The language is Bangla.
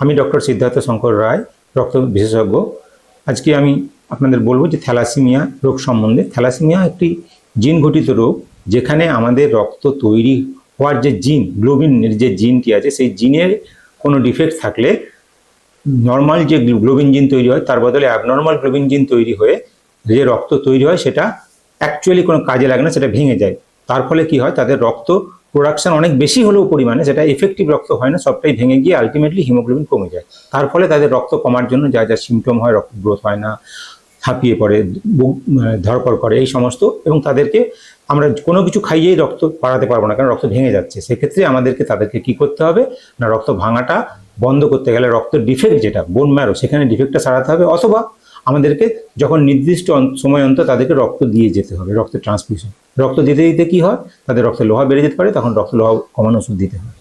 আমি ডক্টর সিদ্ধার্থ শঙ্কর রায়, রক্ত বিশেষজ্ঞ। আজকে আমি আপনাদের বলব যে থ্যালাসিমিয়া রোগ সম্বন্ধে। থ্যালাসিমিয়া একটি জিন ঘটিত রোগ, যেখানে আমাদের রক্ত তৈরি হওয়ার যে জিন গ্লোবিনের যে জিনটি আছে, সেই জিনের কোনো ডিফেক্ট থাকলে নর্মাল যে গ্লোবিন জিন তৈরি হয়, তার বদলে অ্যাবনর্মাল গ্লোবিন জিন তৈরি হয়ে যে রক্ত তৈরি হয়, সেটা অ্যাকচুয়ালি কোনো কাজে লাগে না, সেটা ভেঙে যায়। তার ফলে কি হয়, তাদের রক্ত প্রোডাকশন অনেক বেশি হলেও পরিমাণে সেটা এফেক্টিভ রক্ত হয় না, সবটাই ভেঙে গিয়ে আলটিমেটলি হিমোগ্লোবিন কমে যায়। তার ফলে তাদের রক্ত কমার জন্য যা যা সিমটম হয়, রক্ত গ্রোথ হয় না হাঁপিয়ে পড়ে ধরপড় করে, এই সমস্ত, এবং তাদেরকে আমরা কোনো কিছু খাইয়েই রক্ত বাড়াতে পারব না, কারণ রক্ত ভেঙে যাচ্ছে। সেক্ষেত্রে আমাদেরকে তাদেরকে কি করতে হবে? না, রক্ত ভাঙাটা বন্ধ করতে গেলে রক্তের ডিফেক্ট যেটা বোন ম্যারো সেখানে ডিফেক্টটা সারাতে হবে, অথবা আমাদেরকে যখন নির্দিষ্ট সময় অন্তর তাদেরকে রক্ত দিয়ে যেতে হবে, রক্তের ট্রান্সফিউশন রক্ত দিতে দিতে কি হয়? তাদের রক্তে লোহা বেড়ে যেতে পারে, তখন রক্ত লোহা কমানো ওষুধ দিতে হয়